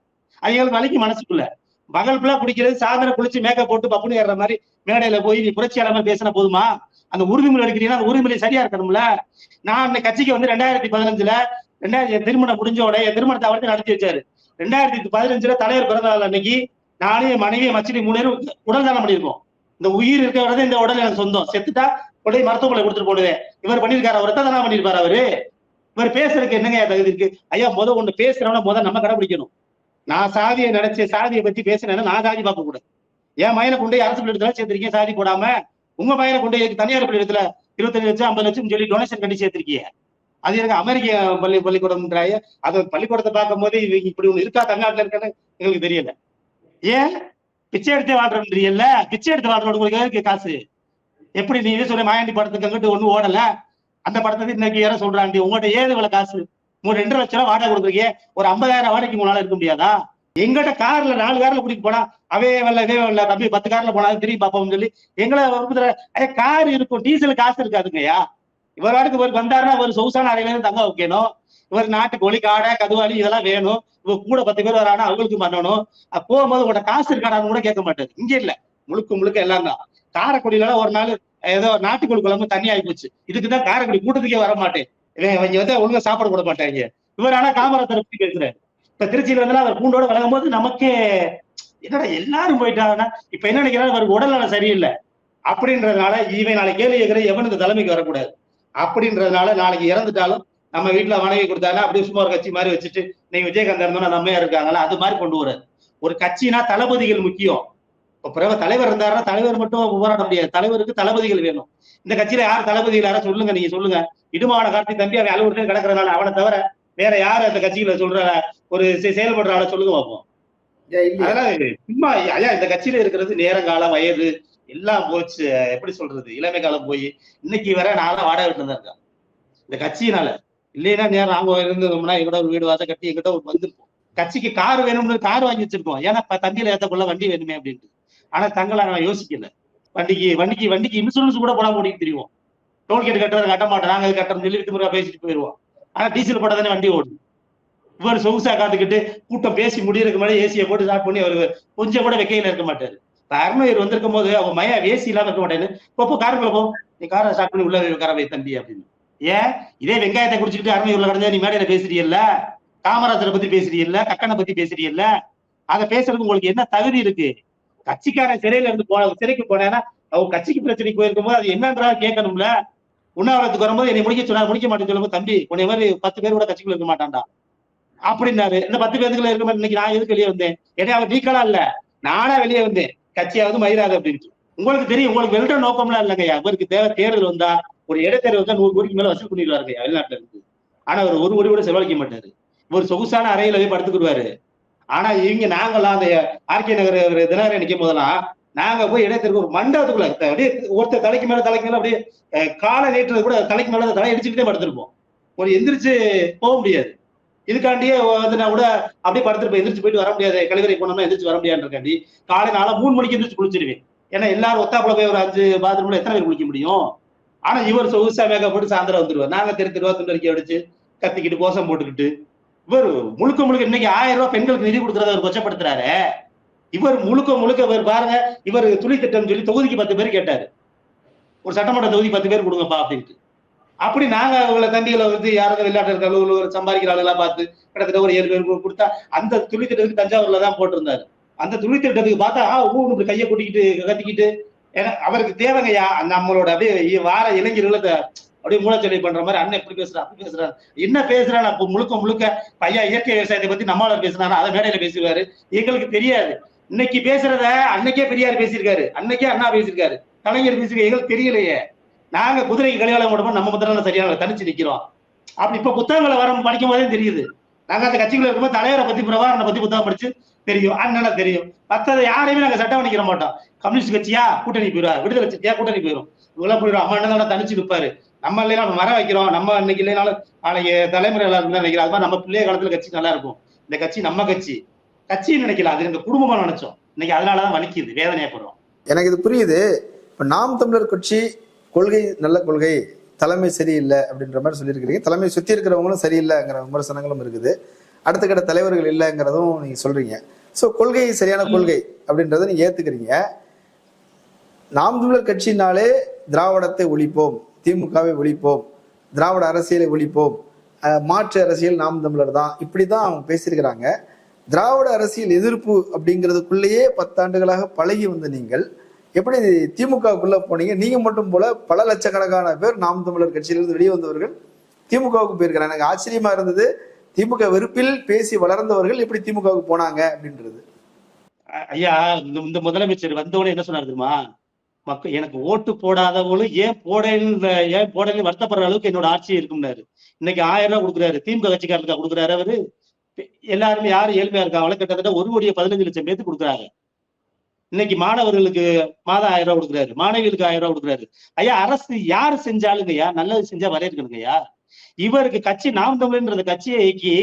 [SPEAKER 2] அது எங்களுக்கு வலிக்கு மனசுக்குள்ள. பகல் ஃபுல்லா குடிக்கிறது சாயந்தரம் குளிச்சு மேக்கப் போட்டு பப்புனு ஏறுற மாதிரி மேடையில போய் நீ புரட்சியாளர் மாதிரி பேசினா போதுமா? அந்த உறுதிமொழி எடுக்கிறீங்கன்னா அந்த உறுதிமொழி சரியா இருக்கணும்ல? நான் அந்த கட்சிக்கு வந்து ரெண்டாயிரத்தி பதினஞ்சுல ரெண்டாயிரத்தி திருமணம் முடிஞ்சோட என் திருமணத்தை அவர்த்து நடத்தி வச்சாரு. ரெண்டாயிரத்தி பதினஞ்சுல தலைவர் பிறந்த நாள் அன்னைக்கு நானே மனைவி மச்சினி மூணு பேரும் உடல் தானம் பண்ணியிருக்கோம். இந்த உயிர் இருக்க இந்த உடல் எனக்கு சொந்தம். செத்துட்டா உடனே மருத்துவமனை கொடுத்துட்டு போடுவேன். இவர் பண்ணிருக்காரு அவர் தான் பண்ணிருப்பாரு அவரு. இவர் பேசுறதுக்கு என்னங்க தகுதி இருக்கு? ஐயா முத ஒண்ணு பேசுறவன முத நம்ம கடைபிடிக்கணும். நான் சாதியை நினைச்ச சாதியை பத்தி பேசுறேன்னா நான் சாதி பார்க்க கூடாது என் மயனை கொண்டு போய் அரசு பள்ளியிடத்துல சேர்த்திருக்கீங்க சாதி போடாம. உங்க பையனை கொண்டு போய் தனியார் பள்ளியிடத்துல இருபத்தஞ்சு லட்சம் ஐம்பது லட்சம் சொல்லி டொனேஷன் கட்டி சேர்த்திருக்கீங்க அது எனக்கு அமெரிக்க பள்ளி பள்ளிக்கூடம்ன்றாய. அது பள்ளிக்கூடத்தை பார்க்கும் போது இவங்க இப்படி ஒண்ணு இருக்கா? தமிழ்நாட்டுல இருக்கான்னு எங்களுக்கு தெரியல. ஏன்? பிச்சை எடுத்தே வாழ்றோம்ன்றீங்கல்ல? பிச்சை எடுத்து வாழ்றவங்களுக்கு உங்களுக்கு காசு? எப்படி நீ சொல்ல மாயாண்டி படத்துக்கு அங்கிட்டு ஒண்ணும் ஓடல? அந்த படத்துக்கு இன்னைக்கு யாரும் சொல்றாண்டி. உங்கள்கிட்ட ஏது இவ்வளவு காசு? மூணு ரெண்டு லட்சம் ரூபா வாடகை கொடுக்குறீங்க. ஒரு ஐம்பதாயிரம் வாடகைக்கு உங்களால இருக்க முடியாதா? எங்கிட்ட கார்ல நாலு கார்ல கூட்டிட்டு போனா அவே வரல இதே வரல தம்பி பத்து கார்ல போனாலும் திரும்பி பார்ப்போம்னு சொல்லி எங்களை வற்புறுத்துற, கார் இருக்கும் டீசல் காசு இருக்காதுங்கய்யா. இவர் வாட்டுக்கு இவர் வந்தாருன்னா ஒரு சொகுசான அறையில தங்க வைக்கணும். இவர் நாட்டுக்கு ஒளி காடை கதுவாளி இதெல்லாம் வேணும். இவர் கூட பத்து பேர் வரானா அவங்களுக்கு பண்ணணும். போகும்போது உங்களோட காசு இருக்காடான்னு கூட கேட்க மாட்டாரு. இங்க இல்ல. முழுக்க முழுக்க எல்லாம் தான். காரைக்குடியில ஒரு நாள் ஏதோ நாட்டுக்கோழி குழம்பு தண்ணி ஆகி போச்சு. இதுக்குதான் காரைக்குடி கூட்டத்துக்கே வர மாட்டேன். இவன் இவங்க வந்து ஒழுங்கா சாப்பாடு போட மாட்டாங்க இவர் ஆனா காமராஜரை பத்தி பேசுறாரு. இப்ப திருச்சியில வந்து அவர் பூண்டோட வழங்கும் போது நமக்கே என்னடா எல்லாரும் போயிட்டாங்கன்னா இப்ப என்ன நினைக்கிறாரு? அவர் உடல்நலம் சரியில்லை. அப்படின்றதுனால இவன் நாளைக்கு கேள்வி கேட்கிற எவனுக்கு தலைமைக்கு வரக்கூடாது. அப்படின்றதுனால நாளைக்கு இறந்துட்டாலும் நம்ம வீட்டுல வணங்கி கொடுத்தாலும் அப்படியே சும்மா ஒரு கட்சி மாதிரி வச்சுட்டு நீங்க விஜயகாந்த் இருந்தோம்னா நம்மையா இருக்காங்களா அது மாதிரி கொண்டு வராது ஒரு கட்சினா தளபதிகள் முக்கியம். இப்ப பிறகு தலைவர் இருந்தாருன்னா தலைவர் மட்டும் போராட முடியாது. தலைவருக்கு தளபதிகள் வேணும். இந்த கட்சியில யார் தளபதிகள் யாரும் சொல்லுங்க நீங்க சொல்லுங்க. இடுமான கார்த்தி தம்பி அவன் அலுவலகத்தில் கிடக்குறதுனால அவனை தவிர வேற யாரு அந்த கட்சியில சொல்ற ஒரு செயல்படுற ஆளை சொல்லுங்க பார்ப்போம்? அதெல்லாம் சும்மா ஐயா இந்த கட்சியில இருக்கிறது நேரங்காலம் வயது எல்லாம் போச்சு. எப்படி சொல்றது? இளமை காலம் போய் இன்னைக்கு வர நான் வாடகை வீட்டுல தான் இருக்கேன். இந்த கட்சியினால. இல்லைன்னா நேரம் நாங்க இருந்தோம்னா எங்கிட்ட ஒரு வீடு வாச கட்டி எங்கிட்ட ஒரு வந்திருப்போம். கட்சிக்கு கார் வேணும்னு கார் வாங்கி வச்சிருக்கோம். ஏன்னா தந்தியில ஏத்தக்குள்ள வண்டி வேணுமே அப்படின்ட்டு. ஆனா தங்களை நான் யோசிக்கல. வண்டிக்கு வண்டிக்கு வண்டிக்கு இன்சூரன்ஸ் கூட போடாம ஓடிட்டு தெரியும் டோல்கேட் கட்டுறது கட்ட மாட்டோம். நாங்க கட்டுறோம் சொல்லி வித்து பேசிட்டு போயிருவோம். ஆனா டீசல் போட்டா தானே வண்டி ஓடும். இவர் சொகுசா காத்துக்கிட்டு கூட்டம் பேசி முடியறதுக்கு மேலே ஏசியை போட்டு ஸ்டார்ட் பண்ணி அவர் கொஞ்சம் கூட வெக்கையில இருக்க மாட்டாரு. அருமையர் வந்திருக்கும் போது அவங்க மயா ஏசி இல்லாம இருக்க மாட்டேன்னு இப்போ போ காருக்குள்ள போ. நீ காரை ஸ்டார்ட் பண்ணி உள்ள கார வை தம்பி அப்படின்னு. ஏன்? இதே வெங்காயத்தை குடிச்சிட்டு அருமையூர்ல கடந்தா நீ மேடையில பேசுறீல்ல காமராஜரை பத்தி பேசுறீல்ல கக்கனை பத்தி பேசுறீல்ல அதை பேசுறதுக்கு உங்களுக்கு என்ன தகுதி இருக்கு? கட்சிக்காரன் சிறையில இருந்து போன சிறைக்கு போனேன்னா அவங்க கட்சிக்கு பிரச்சனைக்கு போயிருக்கும் போது அது என்னன்றா கேட்கணும்ல? உண்ணாவிரத்துக்கு வரும்போது என்னை முடிக்க சொன்னா முடிக்க மாட்டேன்னு சொல்லும்போது தம்பி உன்னை மாதிரி பத்து பேர் கூட கட்சிக்குள்ள இருக்க மாட்டான்டா. அப்படின்னாரு. இந்த பத்து பேருக்குள்ள இருக்க மாதிரி இன்னைக்கு நான் எதுக்கு வெளியே வந்தேன்? ஏன்னா அவர் நீக்கலா இல்ல? நானா வெளியே வந்தேன். கட்சியாவது மயிராது அப்படின்ட்டு. உங்களுக்கு தெரியும் உங்களுக்கு வெல்ற நோக்கம்லாம் இல்லைங்கய்யா அவருக்கு தேவை தேர்தல் வந்தா ஒரு இடைத்தேர்தல் வந்தா நூறு கோடிக்கு மேல வசூல் பண்ணிடுவாருங்கய்யா வெளிநாட்டுல இருந்து. ஆனா அவர் ஒரு கோடி கூட செலவழிக்க மாட்டாரு. இவர் சொகுசான அறையில போய் படுத்துக்கிடுவாரு. ஆனா இவங்க நாங்கெல்லாம் அந்த ஆர்கே நகர் தினகரன் நிக்கும் போதெல்லாம் நாங்க போய் இடைத்தேர்தல் ஒரு மண்டபத்துக்குள்ள அப்படியே ஒருத்தர் தலைக்கு மேல தலைக்கு மேல அப்படியே காலை நீட்டுறது கூட தலைக்கு மேல தலை அடிச்சுக்கிட்டே படுத்திருப்போம். ஒரு எந்திரிச்சு போக முடியாது. இதுக்காண்டியே வந்து நான் கூட அப்படியே படுத்துட்டு எந்திரிச்சு போயிட்டு வர முடியாது. கழிவறை போனோம்னா எந்திரிச்சு வர முடியாதுன்றக்காண்டி காலை நாளா மூணு மணிக்கு எந்திரிச்சு குளிச்சிருவேன். ஏன்னா எல்லாரும் ஒத்தாப்புல போய் ஒரு அஞ்சு பாத்ரூம்ல எத்தனை பேர் குளிக்க முடியும்? ஆனா இவர் சொகுசா மேக்கப் போட்டு சாயந்தரம் வந்துருவார். நாங்க தெரு தெருவா துண்டறிக்கை அடிச்சு கத்திக்கிட்டு கோஷம் போட்டுக்கிட்டு இவர் முழுக்க முழுக்க இன்னைக்கு ஆயிரம் ரூபாய் பெண்களுக்கு நிதி கொடுக்கறத அவர் கொச்சப்படுத்துறாரு. இவர் முழுக்க முழுக்க இவர் பாருங்க இவர் துணி திட்டம் சொல்லி தொகுதிக்கு பத்து பேர் கேட்டாரு. ஒரு சட்டமன்ற தொகுதி பத்து பேர் கொடுங்கப்பா அப்படின்ட்டு. அப்படி நாங்க அவங்கள தண்டிகளை வந்து யாராவது விளையாட்டு அலுவலர் சம்பாதிக்கிற ஆளுலாம் பார்த்து கிட்டத்தட்ட ஒரு ஏழு பேர் கொடுத்தா அந்த துணி திட்டத்துக்கு தஞ்சாவூர்ல தான் போட்டிருந்தாரு. அந்த துணி திட்டத்துக்கு பார்த்தா ஆ ஊ இப்படி கையை கூட்டிக்கிட்டு கத்திக்கிட்டு ஏன்னா அவருக்கு தேவைங்கய்யா நம்மளோட அப்படியே வார இளைஞர்களை அப்படியே மூலச்சொல்லி பண்ற மாதிரி அண்ணன் எப்படி பேசுறா அப்படி பேசுறாரு என்ன பேசுறான்? அப்போ முழுக்க முழுக்க பையா இயற்கை விவசாயத்தை பத்தி நம்மளால பேசுனாரு? அதை மேடையில பேசுவாரு. எங்களுக்கு தெரியாது. இன்னைக்கு பேசுறத அன்னைக்கே பெரியார் பேசியிருக்காரு. அன்னைக்கே அண்ணா பேசியிருக்காரு. கலைஞர் பேசியிருக்காரு தெரியலையே. நாங்க குதிரைக்கு கலியாளம் கொடுப்போம் நம்ம முதல்ல சரியான தனிச்சு நிக்கிறோம். அப்படி இப்ப புத்தகங்களை வர படிக்கும் போதே தெரியுது. நாங்க அந்த கட்சிக்குள்ள இருக்கும்போது தலைவரை பத்தி பிரபாகரனை பத்தி புத்தகம் படிச்சு தெரியும். அண்ணனை தெரியும். மத்ததை யாரையுமே நாங்க சட்டம் பண்ணிக்கிற மாட்டோம். கம்யூனிஸ்ட் கட்சியா? கூட்டணி போயிடுவா விடுதலை கட்சியா? கூட்டணி போயிடும் இவெல்லாம் போயிடும் அம்மா அண்ணன் தனிச்சு நிற்பாரு நம்ம இல்லைனாலும் நம்ம மரம் வைக்கிறோம். நம்ம இன்னைக்கு இல்லைனாலும் நாளைக்கு தலைமுறை நல்லா நினைக்கிறோம் அது மாதிரி நம்ம பிள்ளைய காலத்துல கட்சி நல்லா இருக்கும். இந்த கட்சி நம்ம கட்சி. கட்சின்னு நினைக்கல. அது எங்க குடும்பமா நினைச்சோம். இன்னைக்கு அதனாலதான் வலிக்குது. வேதனையப்படுறோம்.
[SPEAKER 1] எனக்கு இது புரியுது. இப்போ நாம் தமிழர் கட்சி கொள்கை நல்ல கொள்கை தலைமை சரியில்லை அப்படின்ற மாதிரி சொல்லியிருக்கிறீங்க. தலைமை சுற்றி இருக்கிறவங்களும் சரியில்லைங்கிற விமர்சனங்களும் இருக்குது. அடுத்த கட்ட தலைவர்கள் இல்லைங்கிறதும் நீங்கள் சொல்றீங்க. ஸோ கொள்கை சரியான கொள்கை அப்படின்றத நீங்கள் ஏற்றுக்கிறீங்க நாம் தமிழர் கட்சினாலே திராவிடத்தை ஒழிப்போம். திமுகவை ஒழிப்போம். திராவிட அரசியலை ஒழிப்போம். மாற்று அரசியல் நாம் தமிழர் தான். இப்படி தான் அவங்க பேசியிருக்கிறாங்க. திராவிட அரசியல் எதிர்ப்பு அப்படிங்கிறதுக்குள்ளேயே பத்தாண்டுகளாக பழகி வந்த நீங்கள் எப்படி திமுகவுக்குள்ள போனீங்க? நீங்க மட்டும் போல பல லட்சக்கணக்கான பேர் நாம் தமிழர் கட்சியிலிருந்து வெளியே வந்தவர்கள் திமுகவுக்கு போயிருக்கிறாங்க. எனக்கு ஆச்சரியமா இருந்தது திமுக வெறுப்பில் பேசி வளர்ந்தவர்கள் எப்படி திமுகவுக்கு போனாங்க அப்படின்றது.
[SPEAKER 2] ஐயா இந்த இந்த முதலமைச்சர் வந்தவொடனே என்ன சொன்னார் தெரியுமா? மக்கள் எனக்கு ஓட்டு போடாதவங்களும் ஏன் போடல ஏன் போடலன்னு வருத்தப்படுற அளவுக்கு என்னோட ஆட்சி இருக்கும்னாரு. இன்னைக்கு ஆயிரம் ரூபாய் கொடுக்குறாரு திமுக கட்சிக்காரருக்கு கொடுக்குறாரு அவரு? எல்லாருமே யாரும் ஏழ்மையா இருக்காங்களோ கிட்டத்தட்ட ஒரு கோடியே பதினஞ்சு லட்சம் பேருக்கு கொடுக்குறாங்க. இன்னைக்கு மாணவர்களுக்கு மாதம் ஆயிரம் ரூபாய் கொடுக்குறாரு. மாணவிகளுக்கு ஆயிரம் ரூபாய் கொடுக்குறாரு. ஐயா அரசு யாரு செஞ்சாலுங்கய்யா நல்லது செஞ்சா வரவேற்கணுங்கய்யா இவருக்கு கட்சி நாம் தமிழ்ன்ற கட்சியை இயக்கி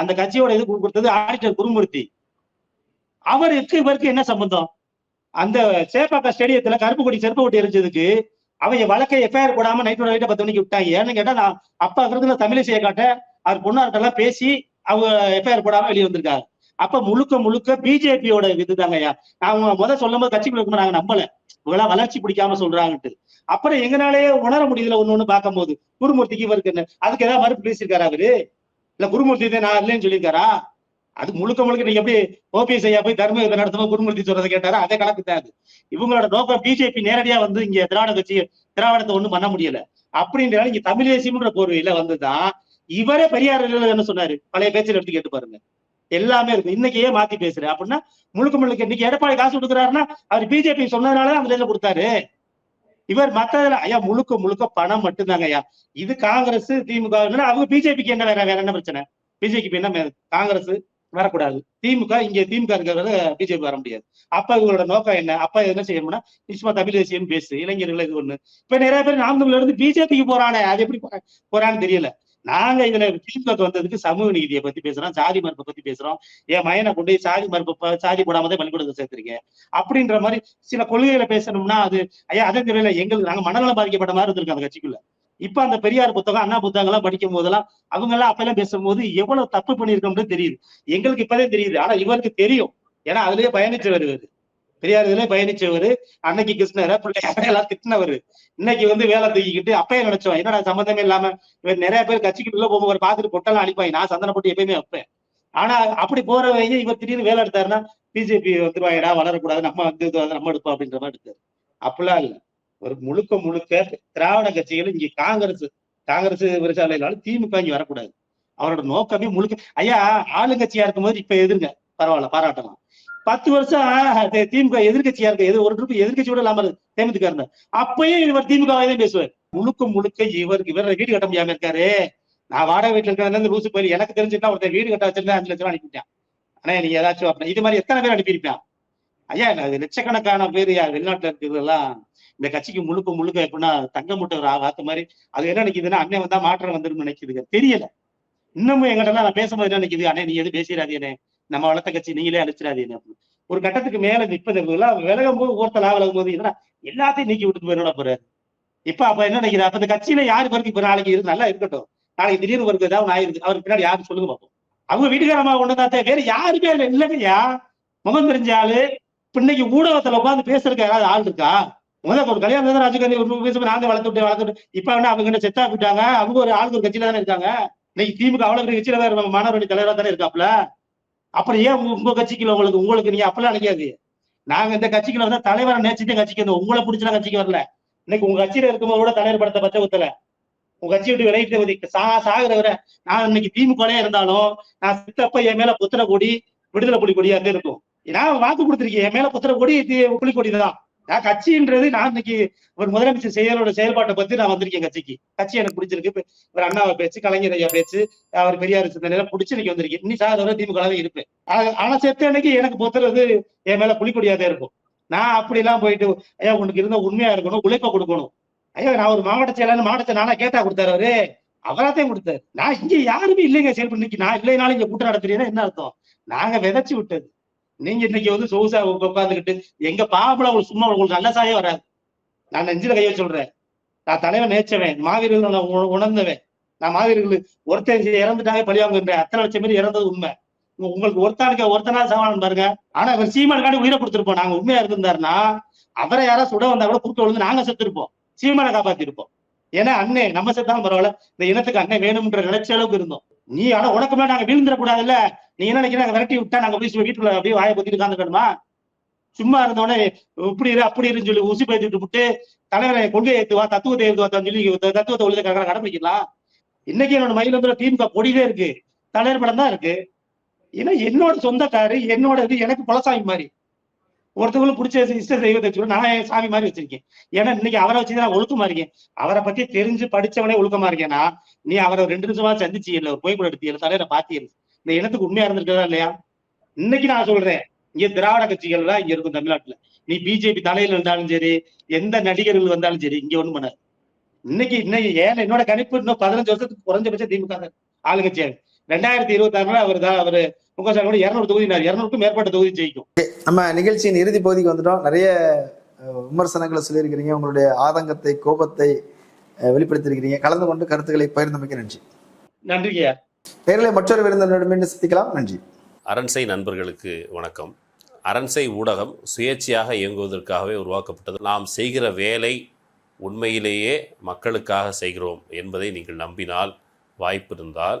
[SPEAKER 2] அந்த கட்சியோட இது கொடுத்தது ஆடிட்டர் குருமூர்த்தி. அவருக்கு இவருக்கு என்ன சம்பந்தம்? அந்த சேப்பாக்கா ஸ்டேடியத்துல கருப்பு கொடி செருப்பு கொடி எரிஞ்சதுக்கு அவங்க வழக்கை எஃப்ஐஆர் போடாம நைட் நைட்டை பத்து மணிக்கு விட்டாங்க. ஏன்னு கேட்டா நான் அப்பா இருக்கிறதுல தமிழிசையை காட்ட அவர் பொண்ணார்கிட்ட எல்லாம் பேசி அவங்க எஃப்ஐஆர் போடாம வெளியே வந்திருக்காங்க. அப்ப முழுக்க முழுக்க பிஜேபியோட இதுதாங்கய்யா அவங்க முத சொல்லும் போது கட்சி இருக்கும்போது நாங்க நம்பல. இவங்களாம் வளர்ச்சி பிடிக்காம சொல்றாங்கன்ட்டு. அப்புறம் எங்கனாலேயே உணர முடியுதுல ஒண்ணு ஒண்ணு பார்க்கும்போது. குருமூர்த்திக்கு இவருக்கு என்ன? அதுக்கு ஏதாவது மறுப்பு பேசியிருக்காரு அவரு? இல்ல குருமூர்த்தி நான் இல்லைன்னு சொல்லியிருக்காரா? அது முழுக்க முழுக்க நீங்க எப்படி ஓபிஎஸ் ஐயா போய் தர்ம யுத்தம் நடத்தும் குருமூர்த்தி சொல்றதை கேட்டாரா? அதே கணக்கு தான் அது. இவங்களோட நோக்கம் பிஜேபி நேரடியா வந்து இங்க திராவிட கட்சி திராவிடத்தை ஒண்ணும் பண்ண முடியல. அப்படின்றால இங்க தமிழ் தேசியம்ன்ற போர்வையில வந்துதான் இவரே பெரியார் என்ன சொன்னாரு. பழைய பேச்சில் எடுத்து கேட்டு பாருங்க. எல்லாமே இருக்கு. இன்னைக்கு ஏன் மாத்தி பேசுற அப்படின்னா முழுக்க முழுக்க இன்னைக்கு எடப்பாடி காசு கொடுக்குறாருன்னா அவர் பிஜேபி சொன்னதுனால அந்த இதில் கொடுத்தாரு. இவர் மத்ததுல ஐயா முழுக்க முழுக்க பணம் மட்டும்தாங்க ஐயா. இது காங்கிரஸ் திமுக அவங்க பிஜேபிக்கு என்ன வேற வேற என்ன பிரச்சனை? பிஜேபிக்கு என்ன காங்கிரஸ் வரக்கூடாது. திமுக இங்க திமுக இருக்கிறத பிஜேபி வர முடியாது. அப்ப இவங்களோட நோக்கம் என்ன? அப்ப என்ன செய்யணும்னா நிச்சயமா தமிழ் தேசியம் பேசு இளைஞர்கள் இது ஒண்ணு. இப்ப நிறைய பேர் நாம் இருந்து பிஜேபிக்கு போறானே. அது எப்படி போறான்னு தெரியல. நாங்க இதுல திமுக வந்ததுக்கு சமூக நீதியை பத்தி பேசுறோம் சாதி மறுப்பை பத்தி பேசுறோம். என் மயனை கொண்டு போய் சாதி மறுப்பு சாதி போடாமதான் பள்ளிக்கூடத்தை சேர்த்துறீங்க அப்படின்ற மாதிரி சில கொள்கைகளை பேசணும்னா அது ஐயா அதே தெரியல எங்களுக்கு நாங்க மனநலம் பாதிக்கப்பட்ட மாதிரி இருந்திருக்கோம் அந்த கட்சிக்குள்ள. இப்ப அந்த பெரியார் புத்தகம் அண்ணா புத்தகம் எல்லாம் படிக்கும் போதெல்லாம் அவங்க எல்லாம் அப்ப எல்லாம் பேசும்போது எவ்வளவு தப்பு பண்ணிருக்கோம்னு தெரியுது. எங்களுக்கு இப்பதான் தெரியுது. ஆனா இவருக்கு தெரியும். ஏன்னா அதுலயே பயணிச்சு இவரு பெரியார் இதுலயே பயணிச்சவர். அன்னைக்கு கிருஷ்ணரை பிள்ளையார எல்லாம் திட்டினவர். இன்னைக்கு வந்து வேலை தூக்கிக்கிட்டு அப்பயே நினைச்சோம் என்னடா சம்பந்தமே இல்லாம இவர் நிறைய பேர் கட்சிக்கு உள்ள போகும்போது பார்த்துட்டு பொட்டெல்லாம் அழிப்பாய் நான் சந்தன போட்டு எப்பயுமே வைப்பேன். ஆனா அப்படி போறவங்க இவர் திடீர்னு வேலை எடுத்தாருன்னா பிஜேபி வந்துருவாங்கடா வளரக்கூடாது. நம்ம வந்து நம்ம எடுப்போம் அப்படின்ற மாதிரி எடுத்தாரு. அப்படிலாம் இல்ல. ஒரு முழுக்க முழுக்க திராவிட கட்சிகள் இங்க காங்கிரஸ் காங்கிரஸ் விரிசாலையினாலும் திமுக இங்க வரக்கூடாது. அவரோட நோக்கமே முழுக்க ஐயா ஆளுங்கட்சியா இருக்கும்போது இப்ப எதிர்ங்க. பரவாயில்ல பாராட்டலாம். பத்து வருஷம் திமுக எதிர்க்கட்சியா இருக்க. எது ஒரு ட்ரிப் எதிர்க்கட்சியோட இல்லாம தேமுதிக இருந்தா அப்பயும் இவர் திமுக தான் பேசுவார். முழுக்க முழுக்க இவருக்கு இவர் வீடு கட்ட முடியாம இருக்காரு. நான் வாடகை வீட்டுல இருக்கிறதுல இருந்து லூசு போய் எனக்கு தெரிஞ்சுட்டா ஒருத்தர் வீடு கட்ட வச்சிருந்தா அஞ்சு லட்சம் ரூபா அனுப்பிட்டேன் ஆனா நீங்க ஏதாச்சும் அப்படி இது மாதிரி எத்தனை பேர் அனுப்பியிருப்பேன்? ஐயா அது லட்சக்கணக்கான பேர் யார் வெளிநாட்டுல இருக்கிறதெல்லாம் இந்த கட்சிக்கு முழுக்க முழுக்க எப்படின்னா தங்க முட்டை ஒரு மாதிரி. அது என்ன நினைக்குதுன்னா அண்ணன் வந்தா மாற்றம் வந்துடும் நினைக்குதுங்க. தெரியல. இன்னமும் எங்கிட்ட நான் பேசும்போது என்ன நினைக்குது? அண்ணே நீ எது பேசிடாதீனே நம்ம வளர்த்த கட்சி நீங்களே அழிச்சிடாதீங்க ஒரு கட்டத்துக்கு மேல இப்ப விலகும் போது ஒருத்தர் விலகும் போது எல்லாத்தையும் நீக்கி விட்டு போயிட போறாரு இப்ப அப்ப என்ன நினைக்கிறா அப்ப இந்த கட்சியில யாரு பிறகு இப்ப நாளைக்கு இருந்து நல்லா இருக்கட்டும். நாளைக்கு திடீர்னு ஒரு ஏதாவது ஆயிருக்கு அவருக்கு பின்னாடி யாரு சொல்லுங்க பார்ப்போம் அவங்க வீட்டுக்காரமா கொண்டு வந்தா வேற யாருமே இல்ல இல்லைங்கய்யா. முகம் தெரிஞ்ச ஆளு. இன்னைக்கு ஊடகத்துல உட்காந்து பேசுறதுக்கு யாராவது ஆள் இருக்கா? முதல்ல ஒரு கல்யாணம் தான் ராஜகாந்தி ஒரு பேசும்போது நாங்க வளர்த்து விட்டு வளர்த்து விட்டு இப்ப என்ன அவங்க என்ன செத்தா விட்டாங்க? அவங்க ஒரு ஆளுக்கு ஒரு கட்சியில தானே இருக்காங்க? இன்னைக்கு திமுக அவ்வளவு கட்சியில தான் மாணவரணி தலைவரா தானே இருக்காப்ல அப்புறம் ஏன் உங்க- உங்க கட்சிக்குள்ள உங்களுக்கு உங்களுக்கு நீங்க அப்பெல்லாம் நினைக்காது. நாங்க இந்த கட்சிக்குள்ள வந்து தலைவரை நேசிட்டு கட்சிக்கு வந்தோம். உங்களை பிடிச்சலாம் கட்சிக்கு வரல. இன்னைக்கு உங்க கட்சியில இருக்கும்போது கூட தலைவர் படத்தை பச்சை குத்தல உங்க கட்சி விட்டு விளையிட்டு வந்து சா சாகிறவரை நான் இன்னைக்கு திமுகலே இருந்தாலும் நான் சித்தப்ப என் மேல புத்திர கொடி விடுதலை புலி கொடியா இருந்து இருக்கும். நான் வாக்கு கொடுத்துருக்கேன். என் மேல புத்திர கொடி தி- புலிக்கொடி தான் நான் கட்சின்றது நான் இன்னைக்கு ஒரு முதலமைச்சர் செயலோட செயல்பாட்டை பத்தி நான் வந்திருக்கேன் கட்சிக்கு. கட்சி எனக்கு பிடிச்சிருக்கு. இவர் ஒரு அண்ணாவை பேச்சு கலைஞர் ஐயா பேச்சு அவர் பெரியார் சிந்தனையில பிடிச்சி இன்னைக்கு வந்திருக்கேன். இன்னி சாதவரை திமுக தான் இருப்பேன். ஆனா- செத்த அன்னைக்கு எனக்கு பொத்துறது என் மேல புலிக்கொடியா இருக்கும். நான் அப்படி எல்லாம் போயிட்டு ஐயா உனக்கு இருந்த உண்மையா இருக்கணும் உழைப்ப கொடுக்கணும். ஐயா நான் ஒரு மாவட்ட செயலர் மாவட்ட நானா கேட்டா கொடுத்தாரு அவரு. அவராத்தையும் கொடுத்தாரு. நான் இங்க யாருமே இல்லைங்க செயல்பட்டு நான் இல்லைனாலும் இங்க கூட்டம் நடத்துறீங்கன்னா என்ன அர்த்தம்? நாங்க விதைச்சு விட்டது. நீங்க இன்னைக்கு வந்து சொகுசா உட்காந்துக்கிட்டு எங்க பாவல உங்களுக்கு சும்மா உங்களுக்கு நல்ல சாயே வராது. நான் நெஞ்சில கைய சொல்றேன். நான் தலைவன் நேச்சவன் மாவீரர்கள் நான் உணர்ந்தவன். நான் மாவீரர்கள் ஒருத்தன் இறந்துட்டாங்க பழியாங்க அத்தனை லட்சம் பேர் இறந்தது உண்மை. உங்களுக்கு ஒருத்தானுக்கு ஒருத்தனா சவாலன் பாருங்க. ஆனா இவர் சீமானுக்காண்டி உயிரை கொடுத்துருப்போம். நாங்க உண்மையா இருந்திருந்தாருன்னா அவரை யாராவது சுட வந்தா கூட குறுக்க விழுந்து நாங்க செத்துருப்போம். சீமானை காப்பாத்திருப்போம். ஏன்னா அண்ணே நம்ம செத்தாலும் பரவாயில்ல. இந்த இனத்துக்கு அண்ணன் வேணும்ன்ற நினைச்ச அளவுக்கு இருந்தோம். நீ ஆனா உனக்கு மேல நாங்க விழுந்துடக்கூடாதுல்ல? கூடாதுல்ல நீ என்ன நினைக்கிற? நாங்க விரட்டி விட்டா நாங்க போய் சும்மா வீட்டுல அப்படியே வாயை பத்திட்டு உட்காந்துக்கணுமா சும்மா இருந்தோடனே இப்படி இரு அப்படி இருன்னு சொல்லி உசி பேசிட்டு விட்டு தலைவரை கொள்கை ஏத்துவா தத்துவத்தை ஏத்துவாத்தான்னு சொல்லி த- தத்துவத்தை ஒழுத கடைபிடிக்கலாம். இன்னைக்கு என்னோட மயில வந்து திமுக பொடியே இருக்கு. தலைவர் படம் தான் இருக்கு. ஏன்னா என்னோட சொந்தக்காரு என்னோட இது எனக்கு குலசாமி மாதிரி. ஒருத்தவங்களும் பிடிச்ச இஷ்ட தெய்வத்தை வச்சுக்கணும் நான் என் சாமி மாதிரி வச்சிருக்கேன். ஏன்னா இன்னைக்கு அவரை வச்சு நான் ஒழுக்கமா இருக்கேன். அவரை பத்தி தெரிஞ்சு படிச்சவனே ஒழுக்கமா இருக்கேன்னா நீ அவரை ரெண்டு நிமிஷமா சந்திச்சு இல்ல ஒரு போய் கூட எடுத்து தலையில பாத்தியல் இந்த இனத்துக்கு உண்மையா இருந்திருக்கதா இல்லையா? இன்னைக்கு நான் சொல்றேன் இங்க திராவிட கட்சிகள் தான் இங்க இருக்கும் தமிழ்நாட்டுல. நீ பிஜேபி தலையில இருந்தாலும் சரி எந்த நடிகர்கள் வந்தாலும் சரி இங்க ஒண்ணும் பண்ணாது. இன்னைக்கு இன்னைக்கு ஏன் என்னோட கணிப்பு இன்னும் பதினஞ்சு வருஷத்துக்கு குறைஞ்சபட்சம் திமுக தான். ஆளுங்கட்சியாக ரெண்டாயிரத்தி இருபத்தி ஆறுல அவர் தான் அவர் முக ஸ்டாலினோட இருநூறு தொகுதி இருநூறுக்கும் மேற்பட்ட தொகுதி ஜெயிக்கும்.
[SPEAKER 1] நம்ம நிகழ்ச்சியின் இறுதி பகுதிக்கு வந்துட்டோம். நிறைய விமர்சனங்களை சொல்லியிருக்கிறீங்க. உங்களுடைய ஆதங்கத்தை கோபத்தை வெளிப்படுத்தியிருக்கிறீங்க. கலந்து கொண்டு கருத்துக்களை பகிர்ந்தமைக்க நன்றி.
[SPEAKER 2] நன்றிங்கய்யா
[SPEAKER 1] நேரிலே மற்றொரு விருந்தினரிடம் மீண்டும் சந்திக்கலாம். நன்றி.
[SPEAKER 3] அரண்சை நண்பர்களுக்கு வணக்கம். அரண்சை ஊடகம் சுயேட்சையாக இயங்குவதற்காகவே உருவாக்கப்பட்டது. நாம் செய்கிற வேலை உண்மையிலேயே மக்களுக்காக செய்கிறோம் என்பதை நீங்கள் நம்பினால் வாய்ப்பு இருந்தால்